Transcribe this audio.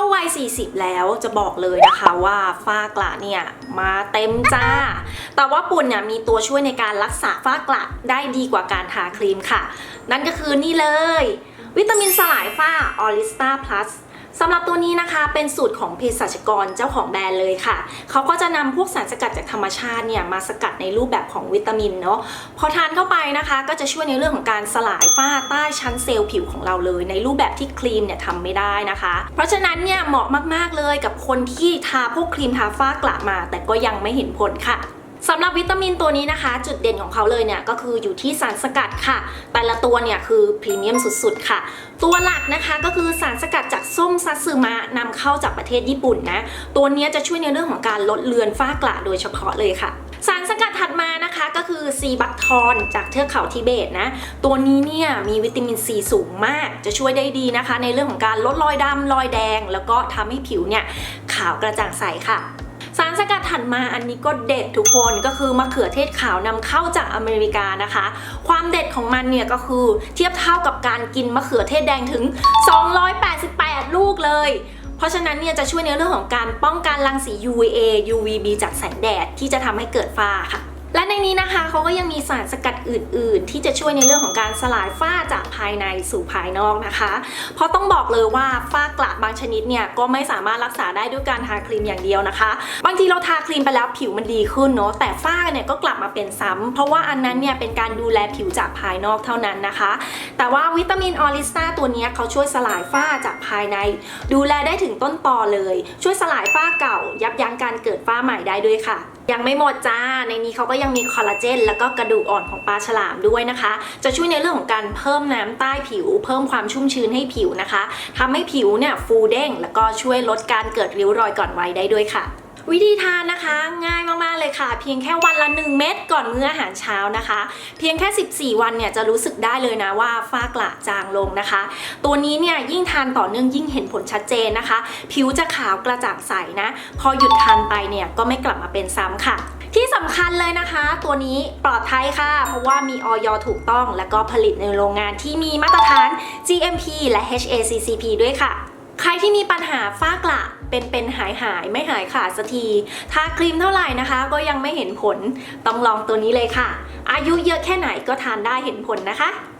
าวัย 40 แล้วจะบอกเลยนะคะว่าฝ้ากระเนี่ยมาเต็มจ้า แต่ว่าปุ่นเนี่ยมีตัวช่วยในการรักษาฝ้ากระได้ดีกว่าการทาครีมค่ะ นั่นก็คือนี่เลย วิตามินสลายฝ้าออริสตาพลัส สำหรับตัวนี้นะคะเป็นสูตรของเภสัชกรเจ้าของแบรนด์เลยค่ะ เขาก็จะนำพวกสารสกัดจากธรรมชาติเนี่ยมาสกัดในรูปแบบของวิตามินเนาะพอทานเข้าไปนะคะ ก็จะช่วยในเรื่องของการสลายฝ้าใต้ชั้นเซลล์ผิวของเราเลย ในรูปแบบที่ครีมเนี่ยทำไม่ได้นะคะ เพราะฉะนั้นเนี่ยเหมาะมากๆเลยกับคนที่ทาพวกครีมทาฝ้ากระมา แต่ก็ยังไม่เห็นผลค่ะ สำหรับวิตามินตัวนี้นะคะ จุดเด่นของเขาเลยเนี่ยก็คืออยู่ที่สารสกัดค่ะ แต่ละตัวเนี่ยคือพรีเมียมสุดๆค่ะ ตัวหลักนะคะก็คือสารสกัดจากส้มซัตสึมะนำเข้าจากประเทศญี่ปุ่นนะ ตัวนี้จะช่วยในเรื่องของการลดเลือนฝ้ากระโดยเฉพาะเลยค่ะสารสกัดถัดมานะคะก็คือซีบัคทอนจากเทือกเขาทิเบตนะ ตัวนี้เนี่ยมีวิตามินซีสูงมาก จะช่วยได้ดีนะคะ ในเรื่องของการลดรอยดำรอยแดง แล้วก็ทำให้ผิวเนี่ยขาวกระจ่างใสค่ะ สารสกัดถัดมาอันนี้ก็เด็ดทุกคนก็คือมะเขือเทศขาวนำเข้าจากอเมริกานะคะ ความเด็ดของมันเนี่ยก็คือเทียบเท่ากับการกินมะเขือเทศแดงถึง 288 ลูกเลยเพราะฉะนั้นเนี่ยจะช่วยในเรื่องของการป้องกันรังสี UVA UVB จากแสงแดดที่จะทำให้เกิดฝ้าค่ะ และในนี้นะคะเขาก็ยังมีสารสกัดอื่น ๆ ที่จะช่วยในเรื่องของการสลายฝ้าจากภายในสู่ภายนอกนะคะ เพราะต้องบอกเลยว่าฝ้ากระบางชนิดเนี่ยก็ไม่สามารถรักษาได้ด้วยการทาครีมอย่างเดียวนะคะ บางทีเราทาครีมไปแล้วผิวมันดีขึ้นเนาะแต่ฝ้าเนี่ยก็กลับมาเป็นซ้ำเพราะว่าอันนั้นเนี่ยเป็นการดูแลผิวจากภายนอกเท่านั้นนะคะ แต่ว่าวิตามินออริสตาตัวนี้เขาช่วยสลายฝ้าจากภายใน ดูแลได้ถึงต้นตอเลย ช่วยสลายฝ้าเก่า ยับยั้งการเกิดฝ้าใหม่ได้ด้วยค่ะ ยังไม่หมดจ้า ในนี้เขาก็ยังมีคอลลาเจนแล้วก็กระดูกอ่อนของปลาฉลามด้วยนะคะ จะช่วยในเรื่องของการเพิ่มน้ำใต้ผิว เพิ่มความชุ่มชื้นให้ผิวนะคะทำให้ผิวเนี่ยฟูเด้ง แล้วก็ช่วยลดการเกิดริ้วรอยก่อนวัยได้ด้วยค่ะ วิธีทานนะคะง่ายมาก ๆ เลยค่ะ เพียงแค่วันละ 1 เม็ดก่อนมื้ออาหารเช้านะคะ เพียงแค่ 14 วันเนี่ยจะรู้สึกได้เลยนะว่าฝ้ากระจางลงนะคะ ตัวนี้เนี่ยยิ่งทานต่อเนื่องยิ่งเห็นผลชัดเจนนะคะ ผิวจะขาวกระจ่างใสนะ พอหยุดทานไปเนี่ยก็ไม่กลับมาเป็นซ้ำค่ะที่สำคัญเลยนะคะ ตัวนี้ปลอดภัยค่ะ เพราะว่ามีออยถูกต้อง และก็ผลิตในโรงงานที่มีมาตรฐาน GMP และ HACCP ด้วยค่ะ ใครที่มีปัญหาฝ้ากระ เป็นเป็นหายหายไม่หายขาดสักทีทาครีมเท่าไหร่นะคะ ก็ยังไม่เห็นผลต้องลองตัวนี้เลยค่ะ อายุเยอะแค่ไหนก็ทานได้เห็นผลนะคะ